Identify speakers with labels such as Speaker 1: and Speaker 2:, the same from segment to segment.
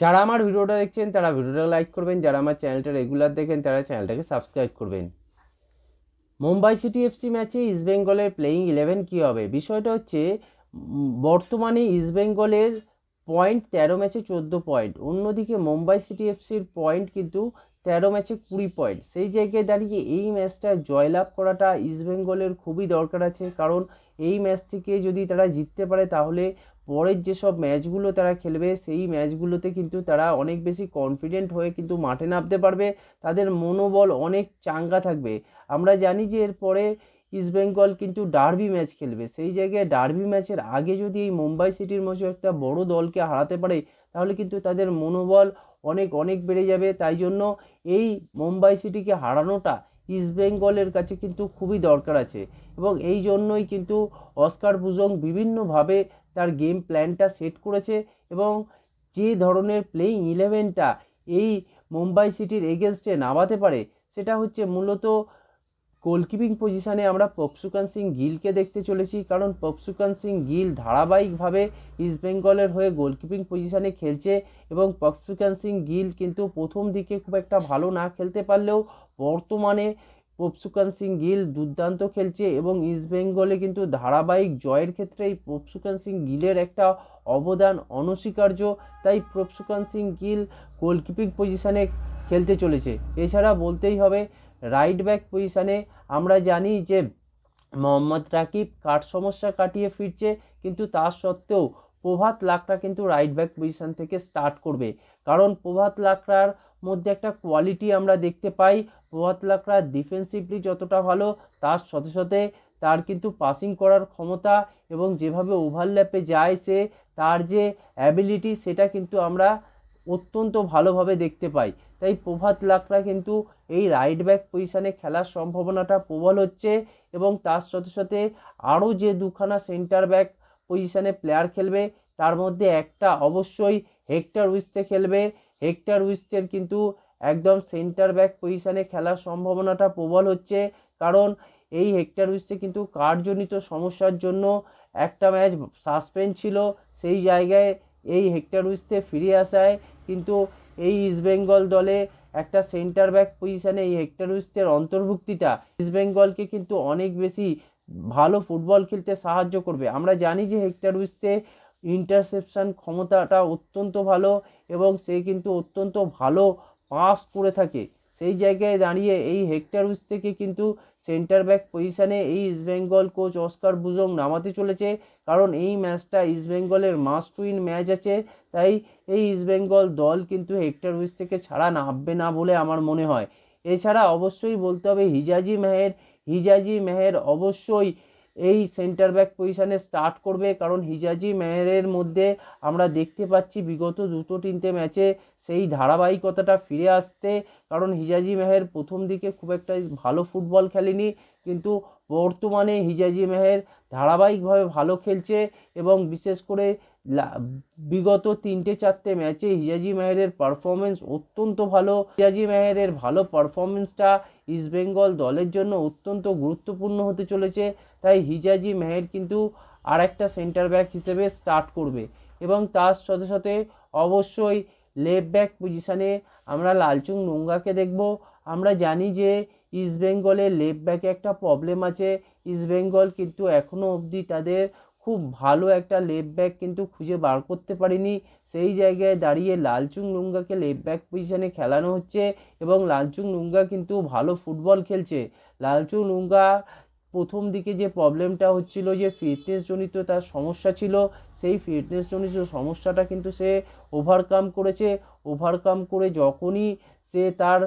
Speaker 1: যারা আমার ভিডিওটা দেখছেন, তারা ভিডিওটা লাইক করবেন। যারা আমার চ্যানেলটা রেগুলার দেখেন, তারা চ্যানেলটাকে সাবস্ক্রাইব করবেন। মুম্বাই সিটি এফসি ম্যাচে ইস্টবেঙ্গলের প্লেয়িং ইলেভেন কী হবে? বিষয়টা হচ্ছে বর্তমানে ইস্টবেঙ্গলের পয়েন্ট তেরো ম্যাচে চোদ্দ পয়েন্ট অন্যদিকে মুম্বাই সিটি এফসির পয়েন্ট কিন্তু তেরো ম্যাচে কুড়ি পয়েন্ট সেই জায়গায় দাঁড়িয়ে এই ম্যাচটা জয়লাভ করাটা ইস্টবেঙ্গলের খুবই দরকার আছে। কারণ এই ম্যাচ থেকে যদি তারা জিততে পারে, তাহলে পরের যেসব ম্যাচগুলো তারা খেলবে, সেই ম্যাচগুলোতে কিন্তু তারা অনেক বেশি কনফিডেন্ট হয়ে কিন্তু মাঠে নামতে পারবে। তাদের মনোবল অনেক চাঙ্গা থাকবে। আমরা জানি যে এরপরে ইস্টবেঙ্গল কিন্তু ডার্বি ম্যাচ খেলবে। সেই জায়গায় ডার্বি ম্যাচের আগে যদি এই মুম্বাই সিটির মতো একটা বড় দলকে হারাতে পারে, তাহলে কিন্তু তাদের মনোবল অনেক অনেক বেড়ে যাবে। তাই জন্য এই মুম্বাই সিটিকে হারানোটা ইস্টবেঙ্গলের কাছে কিন্তু খুবই দরকার আছে। এবং এই জন্যই কিন্তু অস্কার বুজং বিভিন্নভাবে তার গেম প্ল্যানটা সেট করেছে এবং যে ধরনের প্লেইং ইলেভেনটা এই মুম্বাই সিটির এগেনস্টে নামাতে পারে, সেটা হচ্ছে মূলত গোলকিপিং পজিশনে আমরা পপসুকান সিং গিলকে দেখতে চলেছি। কারণ পপসুকান সিং গিল ধারাবাহিকভাবে ইস্টবেঙ্গলের হয়ে গোলকিপিং পজিশনে খেলছে এবং পপসুকান সিং গিল কিন্তু প্রথম দিকে খুব একটা ভালো না খেলতে পারলেও বর্তমানে পপসুকান সিং গিল দুর্দান্ত খেলছে এবং ইস্টবেঙ্গলে কিন্তু ধারাবাহিক জয়ের ক্ষেত্রে এই পপসুকান সিং গিলের একটা অবদান অনস্বীকার্য। তাই পপসুকান সিং গিল গোলকিপিং পজিশানে খেলতে চলেছে। এছাড়া বলতেই হবে রাইট ব্যাক পজিশানে আমরা জানি যে মোহাম্মদ রাকিব কাঠ সমস্যা কাটিয়ে ফিরছে, কিন্তু তা সত্ত্বেও প্রভাত লাকড়া কিন্তু রাইট ব্যাক পজিশন থেকে স্টার্ট করবে। কারণ প্রভাত লাকড়ার মধ্যে একটা কোয়ালিটি আমরা দেখতে পাই। প্রভাত লাকড়া ডিফেন্সিভলি যতটা ভালো, তার সাথে সাথে তার কিন্তু পাসিং করার ক্ষমতা এবং যেভাবে ওভারল্যাপে যায় সে, তার যে অ্যাবিলিটি সেটা কিন্তু আমরা অত্যন্ত ভালোভাবে দেখতে পাই। তাই প্রভাত লাকড়া কিন্তু এই রাইট ব্যাক পজিশনে খেলার সম্ভাবনাটা প্রবল হচ্ছে এবং তার সাথে সাথে আরও যে দুখানা সেন্টার ব্যাক পজিশনে প্লেয়ার খেলবে, তার মধ্যে একটা অবশ্যই হেক্টর উইস্টে খেলবে। হেক্টর উইস্টের কিন্তু একদম সেন্টার ব্যাক পজিশনে খেলার সম্ভাবনাটা প্রবল হচ্ছে। কারণ এই হেক্টর উইস্টে কিন্তু কার্ডজনিত সমস্যার জন্য একটা ম্যাচ সাসপেন্ড ছিল। সেই জায়গায় এই হেক্টর উইস্টে ফিরে আসায় কিন্তু এই ইস্টবেঙ্গল দলে একটা সেন্টার ব্যাক পজিশনে এই হেক্টর উইস্টের অন্তর্ভুক্তিটা ইস্টবেঙ্গলকে কিন্তু অনেক বেশি ভালো ফুটবল খেলতে সাহায্য করবে। আমরা জানি যে হেক্টর উইস্টে ইন্টারসেপশন ক্ষমতাটা অত্যন্ত ভালো এবং সে কিন্তু অত্যন্ত ভালো পাস করে থাকে। সেই জায়গায় দাঁড়িয়ে এই হেক্টর উইস থেকে কিন্তু সেন্টার ব্যাক পজিশনে এই ইস্টবেঙ্গল কোচ অস্কার বুজং নামাতে চলেছে। কারণ এই ম্যাচটা ইস্টবেঙ্গলের মাস্ট উইন ম্যাচ আছে। তাই এই ইস্টবেঙ্গল দল কিন্তু হেক্টর উইস থেকে ছাড়া নামবে না বলে আমার মনে হয়। এছাড়া অবশ্যই বলতে হবে হিজাজি মেহের। হিজাজি মেহের অবশ্যই এই সেন্টার ব্যাক পজিশনে স্টার্ট করবে। কারণ হিজাজি মেহেরের মধ্যে আমরা দেখতে পাচ্ছি বিগত দুটো তিনটে ম্যাচে সেই ধারাবাহিকতাটা ফিরে আসতে। কারণ হিজাজি মেহের প্রথম দিকে খুব একটা ভালো ফুটবল খেলেনি, কিন্তু বর্তমানে হিজাজি মেহের ধারাবাহিকভাবে ভালো খেলছে এবং বিশেষ করে বিগত তিনটে চারটে ম্যাচে হিজাজি মেহেরের পারফরমেন্স অত্যন্ত ভালো। হিজাজি মেহেরের ভালো পারফরমেন্সটা ইস্টবেঙ্গল দলের জন্য অত্যন্ত গুরুত্বপূর্ণ হতে চলেছে। হিজাজি মেহের কিন্তু আর একটা সেন্টার ব্যাক হিসেবে স্টার্ট করবে এবং তার সাথে সাথে অবশ্যই লেফট ব্যাক পজিশনে আমরা লালচুং নোংগাকে দেখব। আমরা জানি যে ইস্টবেঙ্গলের লেফট ব্যাকে একটা প্রবলেম আছে। ইস্টবেঙ্গল কিন্তু এখনও অবধি তাদের খুব ভালো একটা লেফট ব্যাক কিন্তু খুঁজে বার করতে পারিনি। সেই জায়গায় দাঁড়িয়ে লালচুং লুঙ্গাকে লেফট ব্যাক পজিশনে খেলানো হচ্ছে এবং লালচুং লুঙ্গা কিন্তু ভালো ফুটবল খেলছে। লালচুং লুঙ্গা প্রথম দিকে যে প্রবলেমটা হচ্ছিল যে ফিটনেস জনিত তার সমস্যা ছিল, সেই ফিটনেস জনিত সমস্যাটা কিন্তু সে ওভারকাম করেছে। ওভারকাম করে যখনই সে তার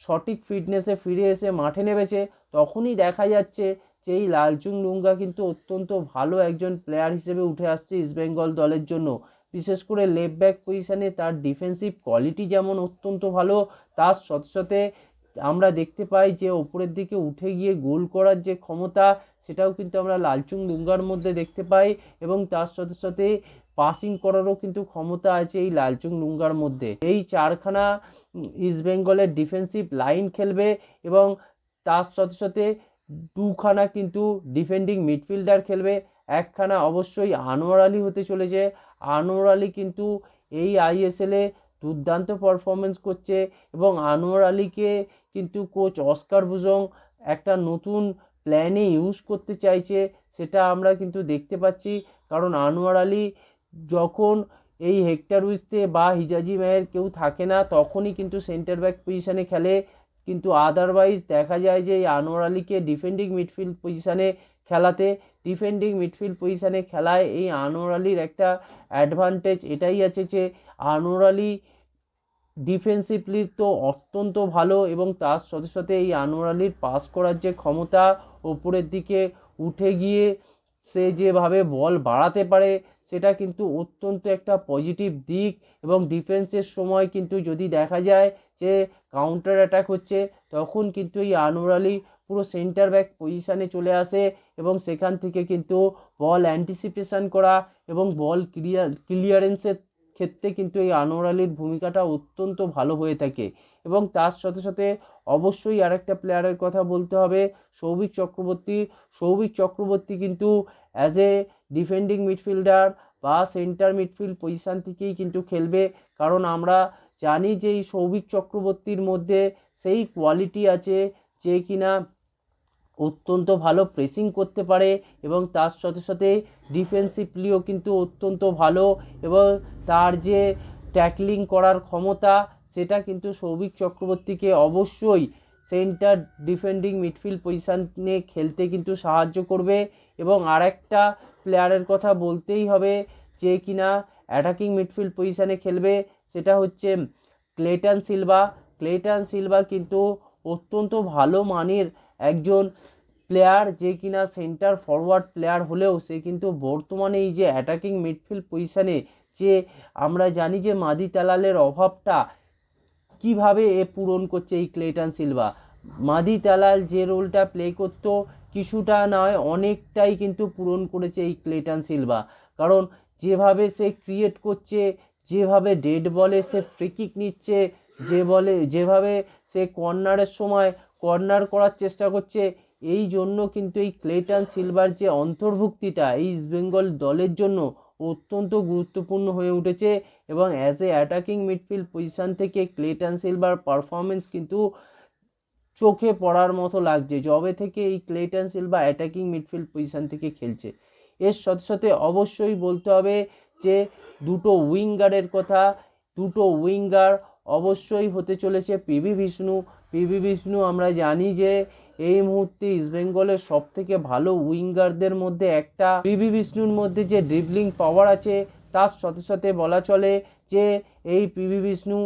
Speaker 1: সঠিক ফিটনেসে ফিরে এসে মাঠে নেমেছে, তখনই দেখা যাচ্ছে যে এই লালচুং লুঙ্গা কিন্তু অত্যন্ত ভালো একজন প্লেয়ার হিসেবে উঠে আসছে ইস্টবেঙ্গল দলের জন্য। বিশেষ করে লেফট ব্যাক পজিশনে তার ডিফেন্সিভ কোয়ালিটি যেমন অত্যন্ত ভালো, তার সাথে সাথে আমরা দেখতে পাই যে ওপরের দিকে উঠে গিয়ে গোল করার যে ক্ষমতা সেটাও কিন্তু আমরা লালচুং লুঙ্গার মধ্যে দেখতে পাই এবং তার সাথে সাথে পাসিং করারও কিন্তু ক্ষমতা আছে এই লালচুং লুঙ্গার মধ্যে। এই চারখানা উম, ইস্টবেঙ্গলের ডিফেন্সিভ লাইন খেলবে এবং তার সাথে সাথে দুখানা কিন্তু ডিফেন্ডিং মিডফিল্ডার খেলবে। একখানা অবশ্যই আনোয়ার আলী হতে চলেছে। আনোয়ার আলী কিন্তু এই আইএসএলে দুর্দান্ত পারফরমেন্স করছে এবং আনোয়ার আলীকে কিন্তু কোচ অস্কার বুজং একটা নতুন প্ল্যানে ইউজ করতে চাইছে, সেটা আমরা কিন্তু দেখতে পাচ্ছি। কারণ আনোয়ার আলী যখন এই হেক্টর উইসতে বা হিজাজি মায়ের কেউ থাকে না, তখনই কিন্তু সেন্টার ব্যাক পজিশানে খেলে। কিন্তু আদারওয়াইজ দেখা যায় যে এই আনোয়ার আলীকে ডিফেন্ডিং মিডফিল্ড পজিশানে খেলাতে ডিফেন্ডিং মিডফিল্ড পজিশানে খেলায় এই আনোয়ার আলীর একটা অ্যাডভান্টেজ এটাই আছে যে আনোয়ার আলী ডিফেন্সিভলি তো অত্যন্ত ভালো এবং তার সাথে সাথে এই আনোয়ার আলীর পাস করার যে ক্ষমতা ওপরের দিকে উঠে গিয়ে সে যেভাবে বল বাড়াতে পারে, সেটা কিন্তু অত্যন্ত একটা পজিটিভ দিক এবং ডিফেন্সের সময় কিন্তু যদি দেখা যায় যে কাউন্টার অ্যাটাক হচ্ছে, তখন কিন্তু এই আনোয়ার আলী পুরো সেন্টার ব্যাক পজিশানে চলে আসে এবং সেখান থেকে কিন্তু বল অ্যান্টিসিপেশন করা এবং বল ক্লিয়ার ক্লিয়ারেন্সের ক্ষেত্রে কিন্তু এই আনোয়ার আলীর ভূমিকাটা অত্যন্ত ভালো হয়ে থাকে। এবং তার সাথে সাথে অবশ্যই আরেকটা প্লেয়ারের কথা বলতে হবে, সৌভিক চক্রবর্তী। সৌভিক চক্রবর্তী কিন্তু অ্যাজ এ ডিফেন্ডিং মিডফিল্ডার বা সেন্টার মিডফিল্ড পজিশান থেকেই কিন্তু খেলবে। কারণ আমরা জানি যে এই সৌভিক চক্রবর্তীর মধ্যে সেই কোয়ালিটি আছে যে কিনা অত্যন্ত ভালো প্রেসিং করতে পারে এবং তার সাথে সাথে ডিফেন্সিভলিও কিন্তু অত্যন্ত ভালো এবং তার যে ট্যাকলিং করার ক্ষমতা, সেটা কিন্তু সৌভিক চক্রবর্তীকে অবশ্যই সেন্টার ডিফেন্ডিং মিডফিল্ড পজিশানে খেলতে কিন্তু সাহায্য করবে এবং আরেকটা প্লেয়ারের কথা বলতেই হবে যে কিনা অ্যাটাকিং মিডফিল্ড পজিশানে খেলবে, সেটা হচ্ছে ক্লেটন সিলভা ক্লেটন সিলভা কিন্তু অত্যন্ত ভালো মানের একজন প্লেয়ার যে কিনা সেন্টার ফরওয়ার্ড প্লেয়ার হলেও সে কিন্তু বর্তমানে এই যে অ্যাটাকিং মিডফিল্ড পজিশানে যে আমরা জানি যে মাদি তালালের অভাবটা কীভাবে এ পূরণ করছে এই ক্লেটন সিলভা। মাদি তালাল যে রোলটা প্লে করতো কিছুটা নয়, অনেকটাই কিন্তু পূরণ করেছে এই ক্লেটন সিলভা। কারণ যেভাবে সে ক্রিয়েট করছে, যেভাবে ডেড বলে সে ফ্রিকিক নিচ্ছে, যে বলে, যেভাবে সে কর্নারের সময় কর্নার করার চেষ্টা করছে। এই জন্য কিন্তু এই ক্লেটন সিলভার যে অন্তর্ভুক্তিটা এই ইস্টবেঙ্গল দলের জন্য অত্যন্ত গুরুত্বপূর্ণ হয়ে উঠেছে এবং as a attacking midfield position থেকে ক্লেটন সিলভার পারফরমেন্স কিন্তু চোখে পড়ার মতো লাগছে। যবে থেকে এই Cleiton Silva attacking midfield position থেকে খেলছে। এর সাথে সাথে অবশ্যই বলতে হবে যে দুটো উইঙ্গারের কথা, দুটো উইঙ্গার অবশ্যই হতে চলেছে পিভি বিষ্ণু। পিভি বিষ্ণু, আমরা জানি যে এই মুহূর্তে ইস্টবেঙ্গলের সব থেকে ভালো উইঙ্গারদের মধ্যে একটা। পিভি বিষ্ণুর মধ্যে যে ড্রিবলিং পাওয়ার আছে, তার সাথে সাথে বলা চলে যে এই পিভি বিষ্ণু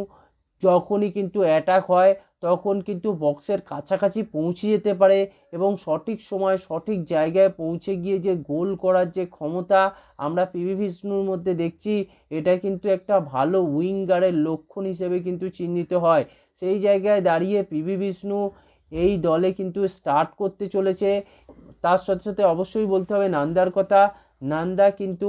Speaker 1: যখনই কিন্তু অ্যাটাক হয়, তখন কিন্তু বক্সের কাছাকাছি পৌঁছে যেতে পারে এবং সঠিক সময় সঠিক জায়গায় পৌঁছে গিয়ে যে গোল করার যে ক্ষমতা আমরা পিভি বিষ্ণুর মধ্যে দেখছি, এটা কিন্তু একটা ভালো উইঙ্গারের লক্ষণ হিসেবে কিন্তু চিহ্নিত হয়। সেই জায়গায় দাঁড়িয়ে পিভি বিষ্ণু এই দলে কিন্তু স্টার্ট করতে চলেছে। তার সাথে সাথে অবশ্যই বলতে হবে নান্দার কথা। নান্দা কিন্তু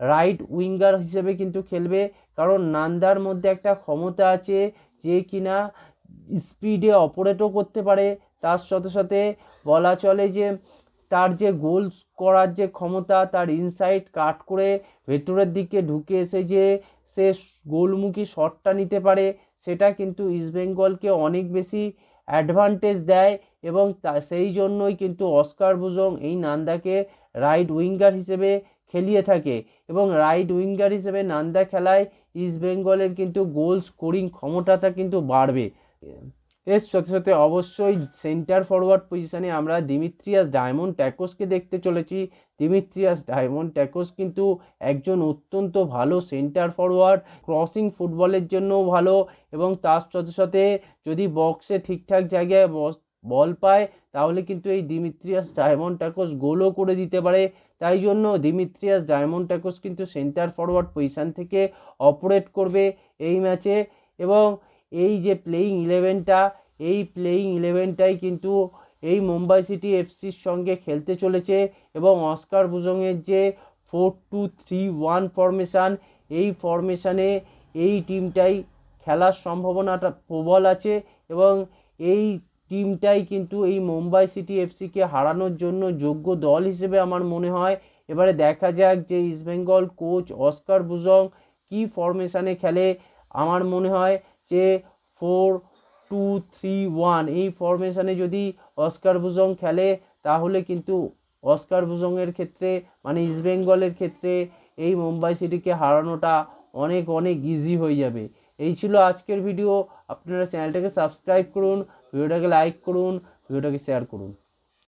Speaker 1: রাইট উইঙ্গার হিসেবে কিন্তু খেলবে। কারণ নান্দার মধ্যে একটা ক্ষমতা আছে যে কিনা স্পিডে অপারেটও করতে পারে। তার সাথে সাথে বলা চলে যে তার যে গোল করার যে ক্ষমতা, তার ইনসাইড কাট করে ভেতরের দিকে ঢুকে এসে যে সে গোলমুখী শটটা নিতে পারে, সেটা কিন্তু ইস্টবেঙ্গলকে অনেক বেশি অ্যাডভান্টেজ দেয় এবং তা, সেই জন্যই কিন্তু অস্কার বুজং এই নান্দাকে রাইট উইঙ্গার হিসেবে খেলিয়ে থাকে এবং রাইট উইঙ্গার হিসেবে নান্দা খেলায় ইস্টবেঙ্গলের কিন্তু গোল স্কোরিং ক্ষমতাটা কিন্তু বাড়বে। এর সাথে সাথে অবশ্যই সেন্টার ফরওয়ার্ড পজিশনে আমরা দিমিত্রিয়াস ডায়মন্ড ট্যাকোসকে দেখতে চলেছি। দিমিত্রিয়াস ডায়মন্ড ট্যাকোস কিন্তু একজন অত্যন্ত ভালো সেন্টার ফরওয়ার্ড ক্রসিং ফুটবলের জন্যও ভালো এবং তার সাথে সাথে যদি বক্সে ঠিকঠাক জায়গায় বল পায়, তাহলে কিন্তু এই দিমিত্রিয়াস ডায়মন্ড ট্যাকোস গোলও করে দিতে পারে। তাই জন্য দিমিত্রিয়াস ডায়মন্ড ট্যাকোস কিন্তু সেন্টার ফরওয়ার্ড পজিশান থেকে অপারেট করবে এই ম্যাচে এবং এই যে প্লেয়িং ইলেভেনটা এই প্লেয়িং ইলেভেনটাই কিন্তু এই মুম্বাই সিটি এফসির সঙ্গে খেলতে চলেছে এবং অস্কার বুজংয়ের যে four two three one formation এই ফরমেশানে এই টিমটাই খেলার সম্ভাবনাটা প্রবল আছে এবং এই টিমটাই কিন্তু এই মুম্বাই সিটি এফসিকে হারানোর জন্য যোগ্য দল হিসেবে আমার মনে হয়। এবারে দেখা যাক যে ইস্টবেঙ্গল কোচ অস্কার বুজং কী ফরমেশানে খেলে আমার মনে হয়। যে ফোর টু থ্রি ওয়ান এই ফরমেশনে যদি অস্কার বুজং খেলে, তাহলে কিন্তু অস্কার বুজংয়ের ক্ষেত্রে মানে ইস্টবেঙ্গলের ক্ষেত্রে এই মুম্বাই সিটিকে হারানোটা অনেক অনেক ইজি হয়ে যাবে। এই ছিল আজকের ভিডিও আপনারা চ্যানেলটাকে সাবস্ক্রাইব করুন ভিডিওটাকে লাইক করুন ভিডিওটাকে শেয়ার করুন।